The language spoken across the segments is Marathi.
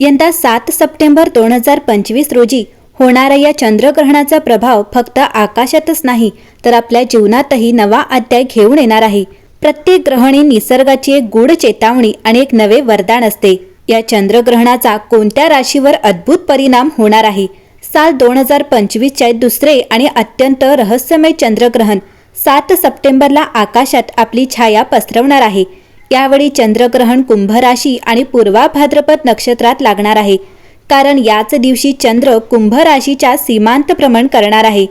यंदा सात सप्टेंबर दोन हजार पंचवीस रोजी होणाऱ्या या चंद्रग्रहणाचा प्रभाव फक्त आकाशातच नाही तर आपल्या जीवनातही नवा अध्याय घेऊन येणार आहे. प्रत्येक ग्रहणी निसर्गाची एक गूढ चेतावणी आणि एक नवे वरदान असते. या चंद्रग्रहणाचा कोणत्या राशीवर अद्भुत परिणाम होणार आहे? साल दोन हजार पंचवीसच्या दुसरे आणि अत्यंत रहस्यमय चंद्रग्रहण सात सप्टेंबरला आकाशात आपली छाया पसरवणार आहे. यावेळी चंद्रग्रहण कुंभ राशी आणि पूर्वा भाद्रपद नक्षत्रात लागणार आहे. कारण याच दिवशी चंद्र कुंभ राशीच्या सीमांत भ्रमण करणार आहे.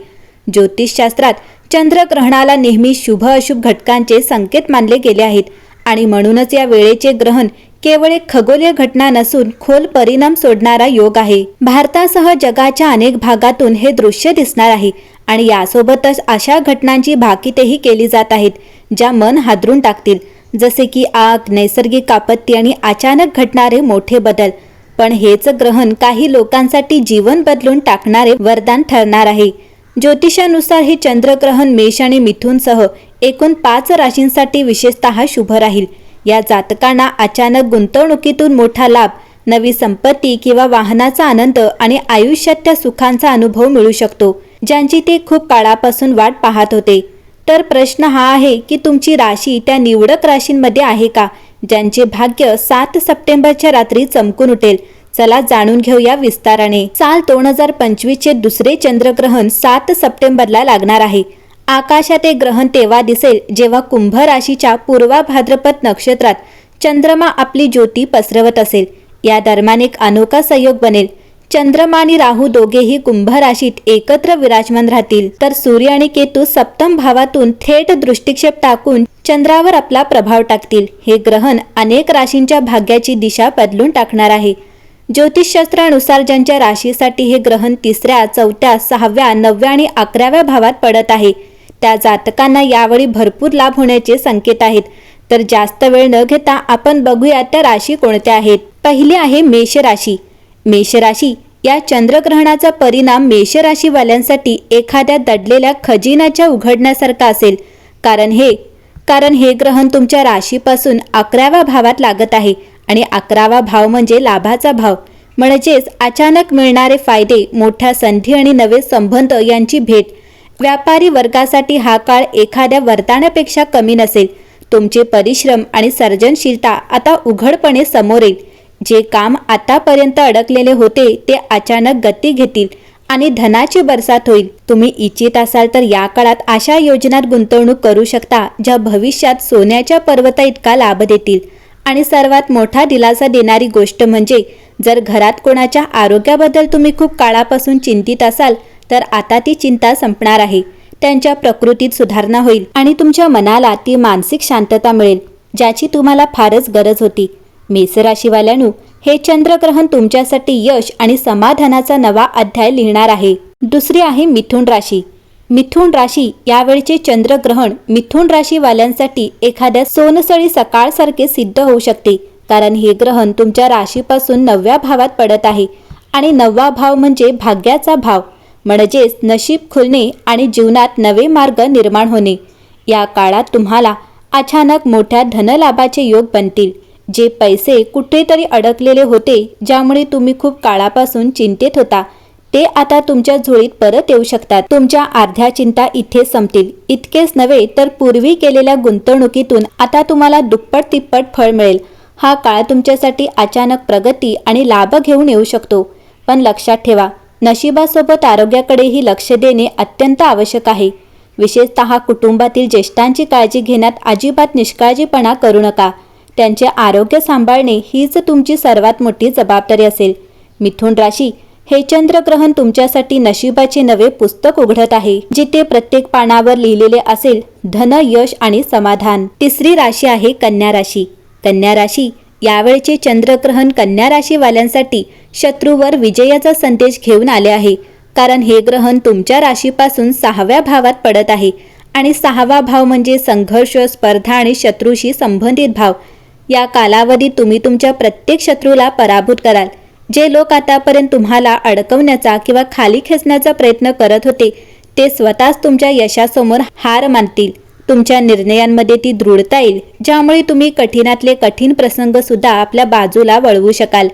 ज्योतिषशास्त्रात चंद्रग्रहणाला नेहमी शुभ अशुभ घटकांचे संकेत मानले गेले आहेत आणि म्हणूनच या वेळेचे ग्रहण केवळ एक खगोलीय घटना नसून खोल परिणाम सोडणारा योग आहे. भारतासह जगाच्या अनेक भागातून हे दृश्य दिसणार आहे आणि यासोबतच अशा घटनांची भाकितेही केली जात आहेत ज्या मन हादरून टाकतील. जसे की आग नैसर्गिक आपत्ती आणि अचानक घडणारे मोठे बदल. पण हेच ग्रहण काही लोकांसाठी जीवन बदलून टाकणारे वरदान ठरणार आहे. ज्योतिषानुसार हे चंद्रग्रहण मेष आणि मिथुनसह एकूण पाच राशींसाठी विशेषतः शुभ राहील. या जातकांना अचानक गुंतवणुकीतून मोठा लाभ नवी संपत्ती किंवा वाहनाचा आनंद आणि आयुष्यात त्या सुखांचा अनुभव मिळू शकतो ज्यांची ते खूप काळापासून वाट पाहत होते. तर प्रश्न हा आहे की तुमची राशी त्या निवडक राशींमध्ये आहे का ज्यांचे भाग्य सात सप्टेंबरच्या रात्री चमकून उठेल? चला जाणून घेऊया विस्ताराने. साल दोन हजार पंचवीसचे दुसरे चंद्रग्रहण सात सप्टेंबरला लागणार आहे. आकाशात ते ग्रहण तेव्हा दिसेल जेव्हा कुंभ राशीच्या पूर्वा भाद्रपद नक्षत्रात चंद्रमा आपली ज्योती पसरवत असेल. या दरम्यान एक अनोखा संयोग बनेल. चंद्रमा आणि राहू दोघेही कुंभ राशीत एकत्र विराजमान राहतील. तर सूर्य आणि केतू सप्तम भावातून थेट दृष्टिक्षेप टाकून चंद्रावर आपला प्रभाव टाकतील. हे ग्रहण अनेक राशींच्या भाग्याची दिशा बदलून टाकणार आहे. ज्योतिषशास्त्रानुसार ज्यांच्या राशीसाठी हे ग्रहण तिसऱ्या चौथ्या सहाव्या नवव्या आणि अकराव्या भावात पडत आहे त्या जातकांना यावेळी भरपूर लाभ होण्याचे संकेत आहेत. तर जास्त वेळ न घेता आपण बघूया त्या राशी कोणत्या आहेत. पहिली आहे मेष राशी मेषराशी या चंद्रग्रहणाचा परिणाम मेष राशीवाल्यांसाठी एखाद्या दडलेल्या खजिनाच्या उघडण्यासारखा असेल. कारण हे कारण हे ग्रहण तुमच्या राशीपासून अकराव्या भावात लागत आहे आणि अकरावा भाव म्हणजे लाभाचा भाव. म्हणजेच अचानक मिळणारे फायदे मोठ्या संधी आणि नवे संबंध यांची भेट. व्यापारी वर्गासाठी हा काळ एखाद्या वरदानापेक्षा कमी नसेल. तुमचे परिश्रम आणि सर्जनशीलता आता उघडपणे समोर येईल. जे काम आतापर्यंत अडकलेले होते ते अचानक गती घेतील आणि धनाची बरसात होईल. तुम्ही इच्छित असाल तर या काळात अशा योजनात गुंतवणूक करू शकता ज्या भविष्यात सोन्याच्या पर्वता इतका लाभ देतील. आणि सर्वात मोठा दिलासा देणारी गोष्ट म्हणजे जर घरात कोणाच्या आरोग्याबद्दल तुम्ही खूप काळापासून चिंतित असाल तर आता ती चिंता संपणार आहे. त्यांच्या प्रकृतीत सुधारणा होईल आणि तुमच्या मनाला ती मानसिक शांतता मिळेल ज्याची तुम्हाला फारच गरज होती. मेषराशीवाल्यानु हे चंद्रग्रहण तुमच्यासाठी यश आणि समाधानाचा नवा अध्याय लिहिणार आहे. दुसरी आहे मिथुन राशी. मिथुन राशी यावेळचे चंद्रग्रहण मिथुन राशीवाल्यांसाठी एखाद्या सोनसळी सकाळसारखे सिद्ध होऊ शकते. कारण हे ग्रहण तुमच्या राशीपासून नवव्या भावात पडत आहे. आणि नववा भाव म्हणजे भाग्याचा भाव. म्हणजेच नशीब खुलणे आणि जीवनात नवे मार्ग निर्माण होणे. या काळात तुम्हाला अचानक मोठ्या धनलाभाचे योग बनतील. जे पैसे कुठेतरी अडकलेले होते ज्यामुळे तुम्ही खूप काळापासून चिंतेत होता. ते आता तुमच्या झोळीत परत येऊ शकतात. तुमच्या अर्ध्या चिंता इथे संपतील. इतकेच नव्हे तर पूर्वी केलेल्या गुंतवणुकीतून आता तुम्हाला दुप्पट तिप्पट फळ मिळेल. हा काळ तुमच्यासाठी अचानक प्रगती आणि लाभ घेऊन येऊ शकतो. पण लक्षात ठेवा नशिबासोबत आरोग्याकडेही लक्ष देणे अत्यंत आवश्यक आहे. विशेषतः कुटुंबातील ज्येष्ठांची काळजी घेण्यात अजिबात निष्काळजीपणा करू नका. त्यांचे आरोग्य सांभाळणे हीच तुमची सर्वात मोठी जबाबदारी असेल. मिथुन राशी हे चंद्रग्रहण तुमच्यासाठी नशिबाचे नवे पुस्तक उघडत आहे जिथे प्रत्येक पानावर लिहिलेले असेल धन यश आणि समाधान. तिसरी राशी आहे कन्या राशी. कन्या राशी यावेळचे चंद्रग्रहण कन्या राशीवाल्यांसाठी शत्रूवर विजयाचा संदेश घेऊन आले आहे कारण हे ग्रहण तुमच्या राशीपासून सहाव्या भावात पडत आहे. आणि सहावा भाव म्हणजे संघर्ष स्पर्धा आणि शत्रूशी संबंधित भाव. या कालावधीत तुम्ही तुमच्या प्रत्येक शत्रूला पराभूत कराल. जे लोक आतापर्यंत तुम्हाला अडकवण्याचा किंवा खाली खेचण्याचा प्रयत्न करत होते ते स्वतःच तुमच्या यशासमोर हार मानतील. तुमच्या निर्णयांमध्ये ती दृढता येईल ज्यामुळे तुम्ही कठीणातले कठीण प्रसंग सुद्धा आपल्या बाजूला वळवू शकाल.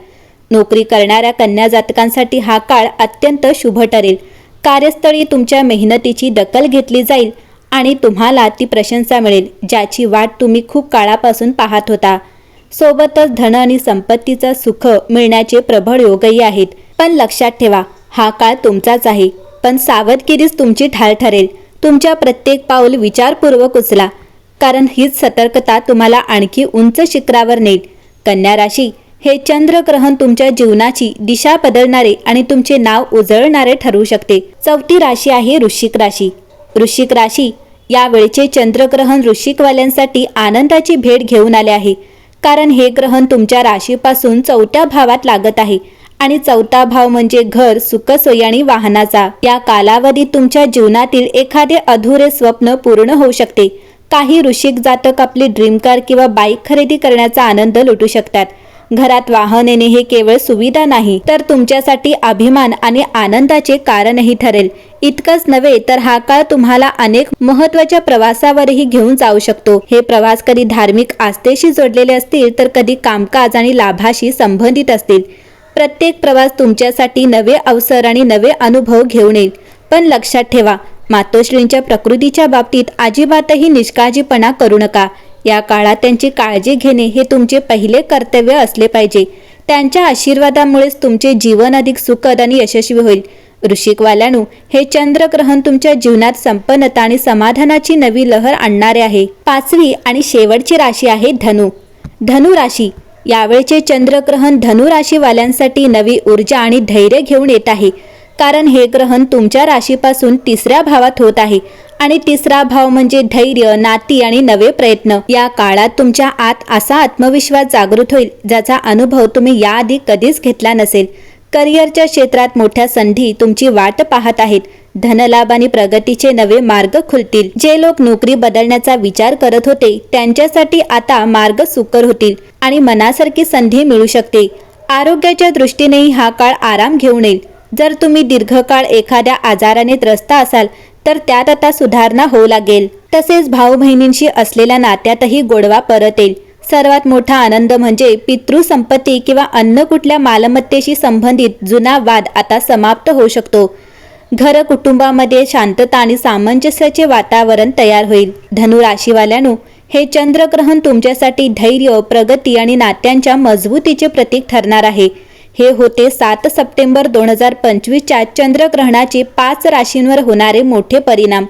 नोकरी करणाऱ्या कन्या जातकांसाठी हा काळ अत्यंत शुभ ठरेल. कार्यस्थळी तुमच्या मेहनतीची दखल घेतली जाईल. आणि तुम्हाला ती प्रशंसा मिळेल ज्याची वाट तुम्ही खूप काळापासून पाहत होता. सोबतच धन आणि संपत्तीचं सुख मिळण्याचे प्रबळ योगही आहेत. पण लक्षात ठेवा हा काळ तुमचाच आहे. पण सावधगिरीच तुमची ढाल ठरेल. तुमच्या प्रत्येक पाऊल विचारपूर्वक उचला. कारण हीच सतर्कता तुम्हाला आणखी उंच शिखरावर नेईल. कन्या राशी हे चंद्रग्रहण तुमच्या जीवनाची दिशा बदलणारे आणि तुमचे नाव उजळणारे ठरू शकते. चौथी राशी आहे वृश्चिक राशी. वृश्चिक राशी यावेळचे चंद्रग्रहण ऋषिकवाल्यांसाठी आनंदाची भेट घेऊन आले आहे. कारण हे ग्रहण तुमच्या राशीपासून चौथ्या भावात लागत आहे. आणि चौथा भाव म्हणजे घर सुखसोयी आणि वाहनाचा. या कालावधीत तुमच्या जीवनातील एखादे अधुरे स्वप्न पूर्ण होऊ शकते. काही ऋषिक जातक आपली ड्रीम कार किंवा बाईक खरेदी करण्याचा आनंद लुटू शकतात. घरात वाहन येणे हे केवळ सुविधा नाही तर तुमच्यासाठी अभिमान आणि आनंदाचे कारणही ठरेल. इतकंच नव्हे तर हा काळ तुम्हाला अनेक महत्त्वाच्या प्रवासावरही घेऊन जाऊ शकतो. हे प्रवास कधी धार्मिक आस्थेशी जोडलेले असतील तर कधी कामकाज आणि लाभाशी संबंधित असतील. प्रत्येक प्रवास तुमच्यासाठी नवे अवसर आणि नवे अनुभव घेऊन येईल. पण लक्षात ठेवा मातोश्रींच्या प्रकृतीच्या बाबतीत अजिबातही निष्काळजीपणा करू नका. या काळात त्यांची काळजी घेणे हे तुमचे पहिले कर्तव्य असले पाहिजे. त्यांच्या आशीर्वादामुळेच तुमचे जीवन अधिक सुखद आणि यशस्वी होईल. वृश्चिकवाल्यानु हे चंद्रग्रहण तुमच्या जीवनात संपन्नता आणि समाधानाची नवी लहर आणणारे आहे. पाचवी आणि शेवटची राशी आहे धनु. धनु राशी. यावेळचे चंद्रग्रहण धनु राशीवाल्यांसाठी नवी ऊर्जा आणि धैर्य घेऊन येत आहे. कारण हे ग्रहण तुमच्या राशीपासून तिसऱ्या भावात होत आहे. आणि तिसरा भाव म्हणजे धैर्य नाती आणि नवे प्रयत्न. या काळात तुमच्या आत असा आत्मविश्वास जागृत होईल ज्याचा अनुभव तुम्ही याआधी कधीच घेतला नसेल. करिअरच्या क्षेत्रात मोठ्या संधी तुमची वाट पाहत आहेत. धनलाभ आणि प्रगतीचे नवे मार्ग खुलतील. जे लोक नोकरी बदलण्याचा विचार करत होते त्यांच्यासाठी आता मार्ग सुकर होतील आणि मनासारखी संधी मिळू शकते. आरोग्याच्या दृष्टीनेही हा काळ आराम घेऊन येईल. जर तुम्ही दीर्घकाळ एखाद्या आजाराने त्रस्त असाल तर त्यात आता सुधारणा होऊ लागेल. तसेच भाऊ बहिणींशी असलेल्या नात्यातही गोडवा परत येईल. सर्वात मोठा आनंद म्हणजे पितृसंपत्ती किंवा अन्य कुठल्या मालमत्तेशी संबंधित जुना वाद आता समाप्त होऊ शकतो. घर कुटुंबामध्ये शांतता आणि सामंजस्याचे वातावरण तयार होईल. धनु राशीवाल्यानु हे चंद्रग्रहण तुमच्यासाठी धैर्य प्रगती आणि नात्यांच्या मजबूतीचे प्रतीक ठरणार आहे. हे होते सात सप्टेंबर दोन हजार पंचवीसच्या चंद्रग्रहणाचे पाच राशींवर होणारे मोठे परिणाम.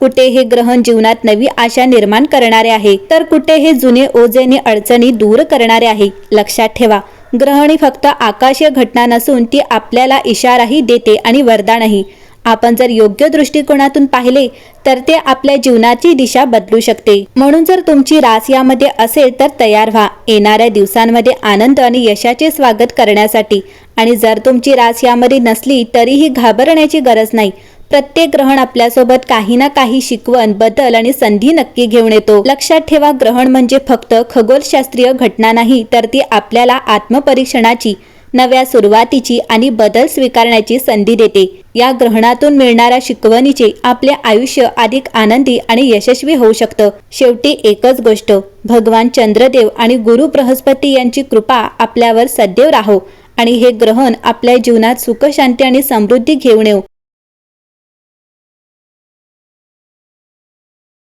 कुठे हे ग्रहण जीवनात नवी आशा निर्माण करणारे आहे तर कुठे हे जुने ओझेने अडचणी दूर करणारे आहे लक्षात ठेवा. ग्रहण ही फक्त आकाशीय घटना नसून ती आपल्याला इशाराही देते आणि वरदानही. आपण जर योग्य दृष्टिकोनातून पाहिले तर ते आपल्या जीवनाची दिशा बदलू शकते. म्हणून जर तुमची रास यामध्ये असेल तर तयार व्हा. येणाऱ्या दिवसांमध्ये आनंद आणि यशाचे स्वागत करण्यासाठी. आणि जर तुमची रास यामध्ये नसली तरीही घाबरण्याची गरज नाही. प्रत्येक ग्रहण आपल्यासोबत काही ना काही शिकवण बदल आणि संधी नक्की घेऊन येतो. लक्षात ठेवा ग्रहण म्हणजे फक्त खगोलशास्त्रीय घटना नाही तर ती आपल्याला आत्मपरीक्षणाची नव्या सुरुवातीची आणि बदल स्वीकारण्याची संधी देते. या ग्रहणातून मिळणाऱ्या शिकवणीचे आपले आयुष्य अधिक आनंदी आणि यशस्वी होऊ शकतं. शेवटी एकच गोष्ट भगवान चंद्रदेव आणि गुरु बृहस्पती यांची कृपा आपल्यावर सदैव राहो आणि हे ग्रहण आपल्या जीवनात सुख शांती आणि समृद्धी घेऊन येऊ.